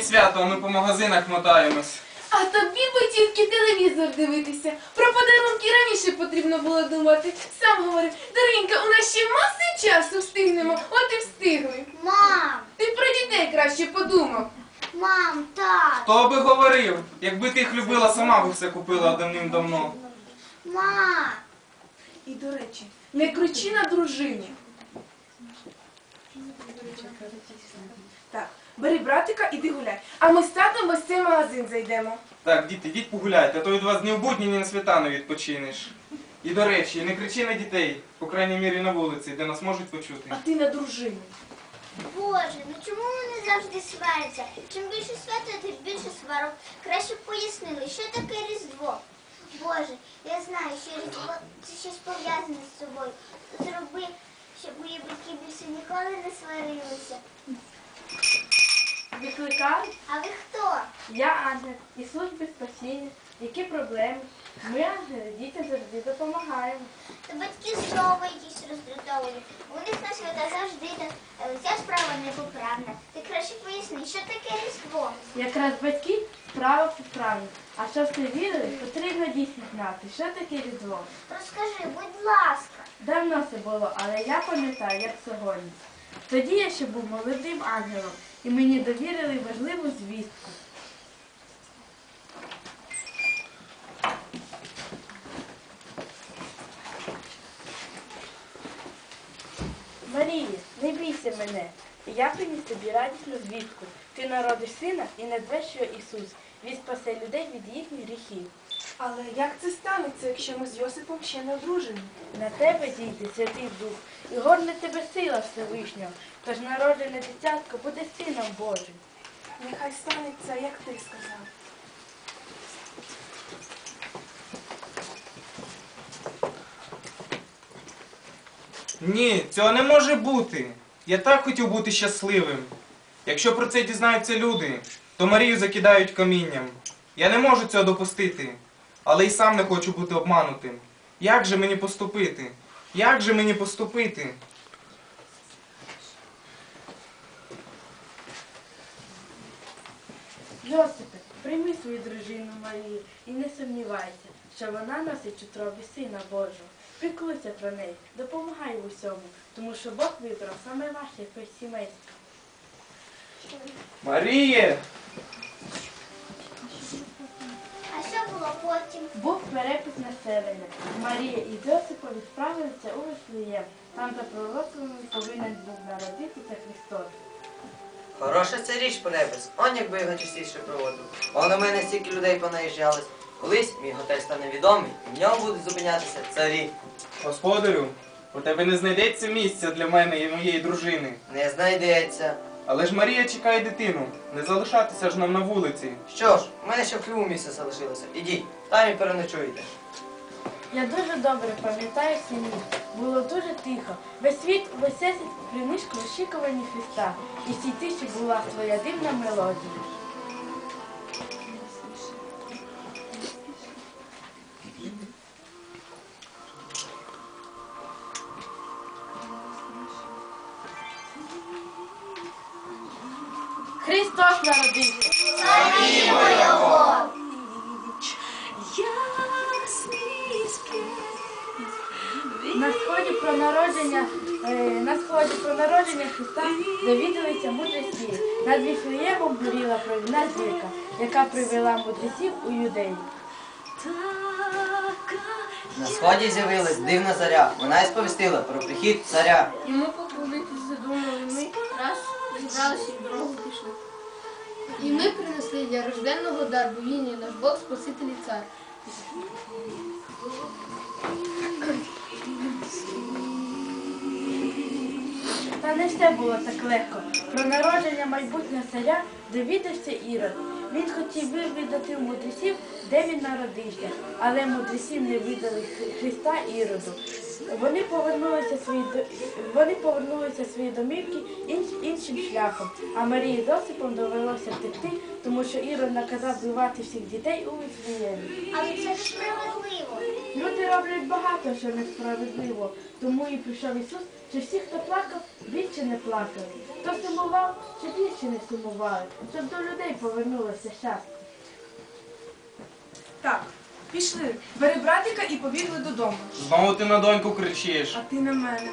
сьогодні свято, а ми по магазинах мотаємось. А тобі би тільки телевізор дивитися. Про подарунки раніше потрібно було думати. Сам говорив, Даринка, у нас ще маси часу встигнемо, от і встигли. Мам, Ти про дітей краще подумав. мам, так. Хто би говорив, якби ти їх любила, сама би все купила давним-давно. Мам. І до речі, не кричи на дружині. Так, бери братика, іди гуляй. А ми з татом ось цей магазин зайдемо. Так, діти, йдіть погуляйте, а то від вас ні в будні, ні на свята не відпочинеш. І до речі, не кричи на дітей, по крайній мірі на вулиці, де нас можуть почути. А ти на дружину. Боже, ну чому вони завжди сваряться? Чим більше свято, тим більше сварок. Краще б пояснили, що таке Різдво. Боже, я знаю, що Різдво це щось пов'язане з собою. Зроби, щоб мої батьки більше ніколи не сварилися. Викликають? А ви хто? Я ангел із служби спасіння. Які проблеми? Ми, ангели, дітям завжди допомагаємо. Та батьки знову якісь роздратовані. У них на свята завжди так. Ця справа непоправна. Ти краще поясни, що таке Різдво? Якраз батьки справа поправна. А щоб ви вірили, потрібно дійсно знати, що таке різдво. Розкажи, будь ласка. Давно це було, але я пам'ятаю, як сьогодні. Тоді я ще був молодим ангелом, і мені довірили важливу звістку. Марія, не бійся мене. Я приніс тобі радісну звістку. Ти народиш сина і назвеш його Ісус. Він спасе людей від їхніх гріхів. Але як це станеться, якщо ми з Йосипом ще не одружені? На тебе дійде Святий Дух, і горне тебе сила Всевишнього, тож народжене дитятко буде сином Божим. Нехай станеться, як ти сказав. Ні, цього не може бути. Я так хотів бути щасливим. Якщо про це дізнаються люди, то Марію закидають камінням. Я не можу цього допустити, але й сам не хочу бути обманутим. Як же мені поступити? Як же мені поступити? Йосипе, прийми свою дружину Марію і не сумнівайся, що вона носить у тробі сина Божого. Піклуйся про неї, допомагай в усьому, тому що Бог вибрав саме ваше сімейство. Маріє! А потім? Був перепис населення. Марія і Йосипо відправилися у Вифлеєм. Там за пророцтвами повинен був народитися Христос. Хороша це річ перепис. Он якби його частіше проводив. Он на мене стільки людей понаїжджались. Колись мій готель стане відомий, і в ньому будуть зупинятися царі. Господарю, у тебе не знайдеться місця для мене і моєї дружини. Не знайдеться. Але ж Марія чекає дитину. Не залишатися ж нам на вулиці. Що ж, у мене ще в Криву місце залишилося. Ідіть, там і переночуєте. Я дуже добре пам'ятаю ці ніч. Було дуже тихо. Весь світ висесить при нишку очікувані Христа. І в цій тиші була твоя дивна мелодія. Христос народився! На сході про народження, е, на сході про народження Христа довідалися мудрості. Над Віфлеємом горіла провідна зірка, яка привела мудреців у юдею. На сході з'явилась дивна заря. Вона і сповістила про прихід царя. Ми поклонитися думали, ми раз зібралися і в дорогу пішли. І ми принесли для рожденного дар богині наш Бог Спаситель і цар. Та не все було так легко. Про народження майбутнього царя довідався Ірод. Він хотів вивідати у мудреців, де він народився, але мудреців не видали Христа Іроду. Вони повернулися свої вони повернулися свої домівки іншим шляхом. А Марії з Осипом довелося втекти, тому що Ірод наказав вбивати всіх дітей у Віфлеємі. Але це несправедливо. Люди роблять багато, що несправедливо, тому і прийшов Ісус, що всі, хто плакав, більше не плакали. Хто сумував, що більше не сумували, щоб до людей повернулося щастя. Так, пішли. Бери братика і побігли додому. Знову ти на доньку кричиш. А ти на мене.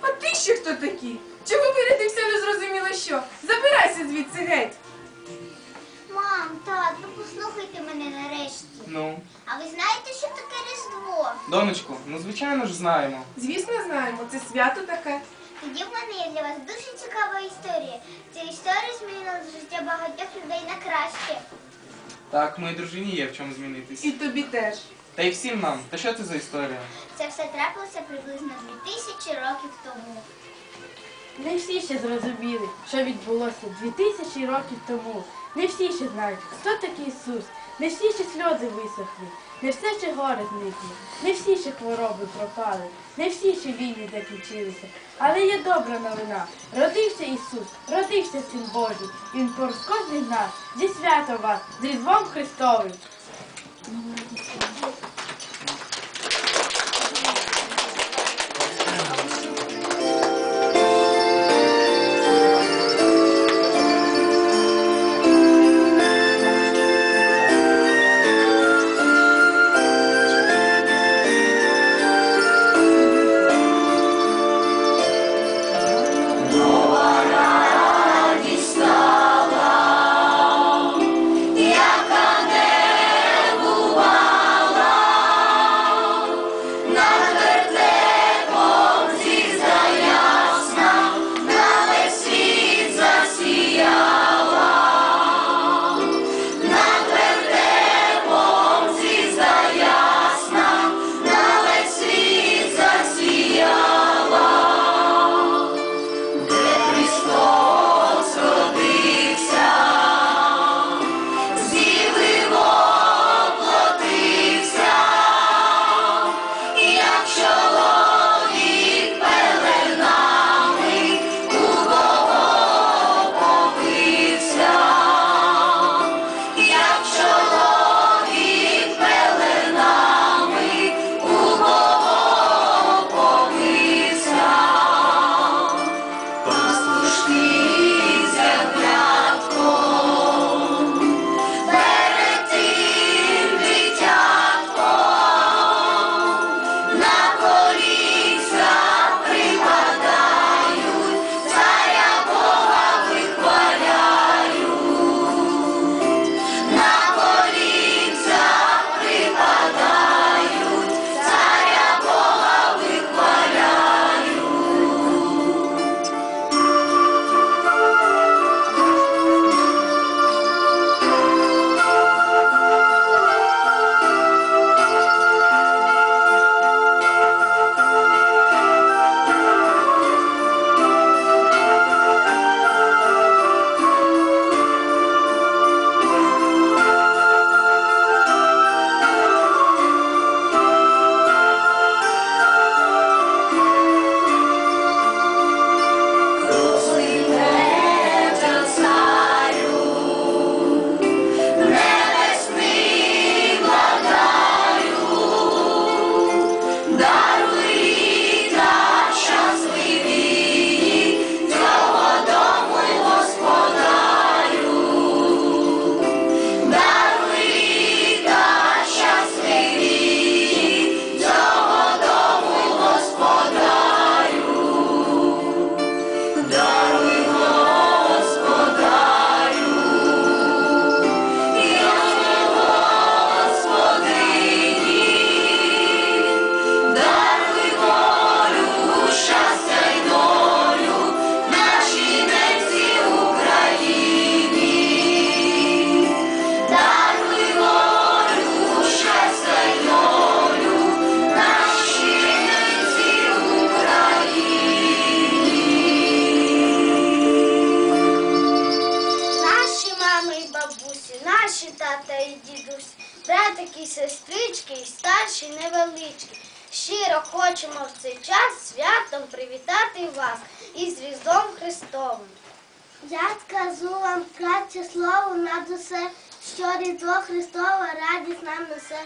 А ти ще хто такий? Чого вирядився не зрозуміло що? Забирайся звідси геть. Мам, тат, ну послухайте мене нарешті. Ну, А ви знаєте, що таке Різдво? донечку, ну звичайно ж знаємо. Звісно, знаємо, це свято таке. Тоді в мене є для вас дуже цікава історія. Ця історія змінила життя багатьох людей на краще. Так, моїй дружині є в чому змінитись. І тобі теж. Та й всім нам. Та що це за історія? Це все трапилося приблизно 2000 років тому. Не всі ще зрозуміли, що відбулося дві тисячі років тому. Не всі ще знають, хто такий Ісус. Не всі ще сльози висохли, не все ще гори зникло, не всі ще хвороби пропали, не всі ще війни закінчилися. Але є добра новина. Родився Ісус, родився Син Божий. Він поруч кожний з нас. Зі святом вас, з Різдвом Христовим. Святом привітати вас із Різдвом Христовим. Я скажу вам краще слово над усе, що Різдво Христове радість нам несе.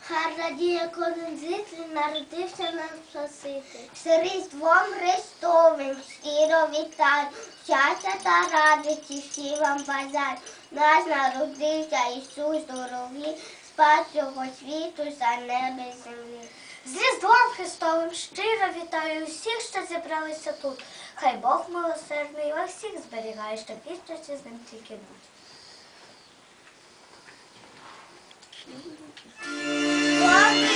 Хай радіє кожен житель, народився нам спасити. З Різдвом Христовим щиро вітаю, щастя та радості всі вам бажаю. Нас народився Ісус дорогий, спас цього світу за небо землі. З Різдвом Христовим щиро вітаю усіх, що зібралися тут. Хай Бог милосердний вас всіх зберігає, щоб історці з ним тільки будь. Ваші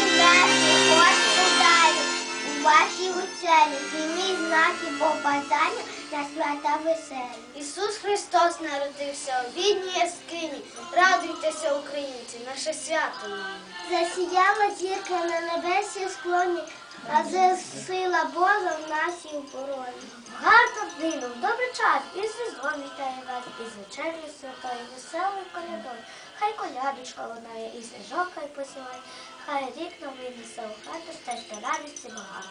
у вашій зімі знаки побажання на свята веселі. Ісус Христос народився у бідній яскині. Радуйтеся, українці, наше свято. Засіяла зірка на небесі склоні, а це сила Божа в нашій обороні. Гарно дивом, добрий час, і сезон вітає вас, і з вечерю святою, веселою колядою. Хай колядочка лунає, і сніжок хай посилає, хай рік новий несе у хату, стежка радості багато.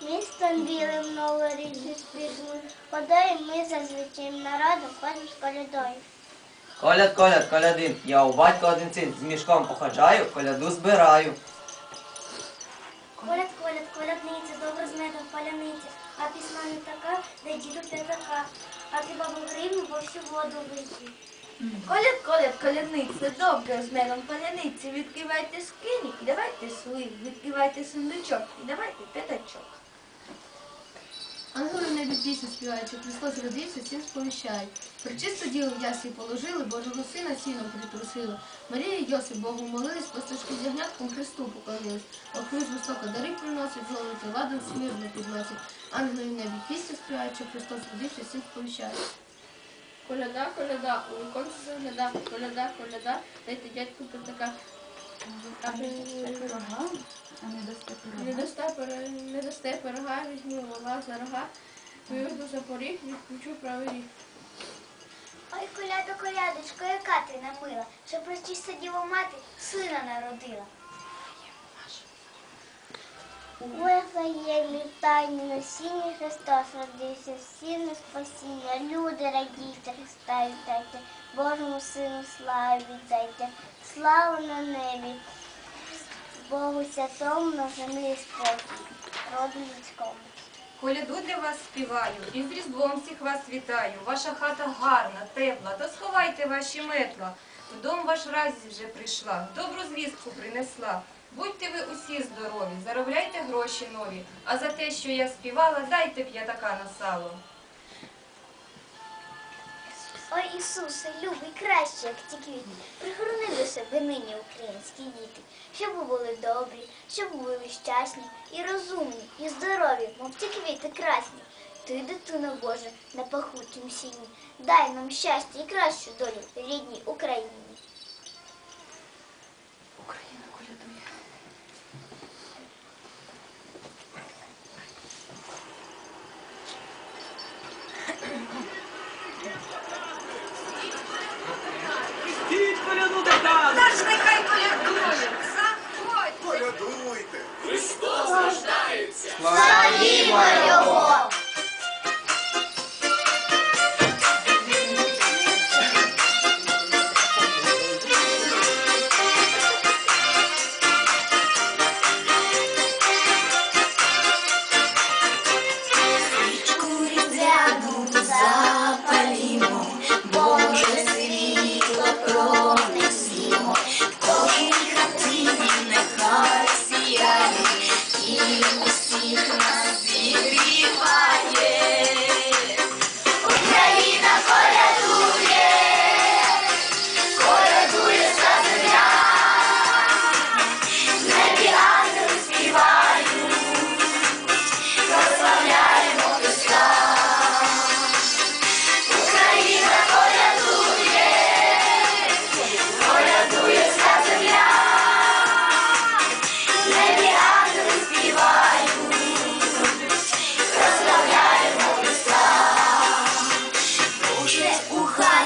Містом білим новорічний спізнув, ходою ми за звичайним народом ходимо з колядою. Коляд, коляд, колядин, я у батька один син, з мішком походжаю, коляду збираю. Коляд, коляд, колядниця, добре з медом паляниця, а пісня не така, де діду п'ятака, а ти бабу гривню, бо всю воду вийти. Коляд, коляд, колядниця, добре з мене паляниці, відкривайте скині, давайте слив, відкривайте сундучок, і давайте п'ятачок. Ангели в небі пісню співають, що Христос родився, всім сповіщають. Причисто діло в яслі положили, Божого сина сіном притрусили. Марія і Йосип Богу молились, пастушки з ягнятком Христу поклонились. Охрuz високо дари приносять, золоті ладом смирно підносять. Ангели в небі пісню співають, що Христос родився, всім сповіщають. Коляда, коляда, у віконці загляда, коляда, коляда, дайте дядьку п'ятака. Не дасте, пира- не дасте пирога, візьму вола за рога, виведу за поріг, відключу правий ріг. Ой, коляда, колядочко, яка ти намила, що прочиста діва мати сина народила. Ой, Ваєлі, тайні насіння Христос родився, всі на спасіння, люди радійте, Христа вітайте, Божому Сину славу віддайте, славу на небі, Богу на землі спокій, роду людському. Коляду для вас співаю, і з Різдвом всіх вас вітаю. Ваша хата гарна, тепла, то сховайте ваші метла. В дом ваш разі вже прийшла, добру звістку принесла. Будьте ви усі здорові, заробляйте гроші нові, а за те, що я співала, дайте п'ятака на сало. Ой, Ісусе, любий, краще, як ті квіти, пригорни до себе нині українські діти, щоб ви були добрі, щоб ви були щасні і розумні, і здорові, мов ті квіти красні. Ти, дитино Боже, на пахучім сіні, дай нам щастя і кращу долю рідній Україні.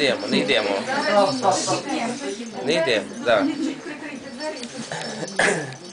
Йдемо, не йдемо. Не йдемо, так.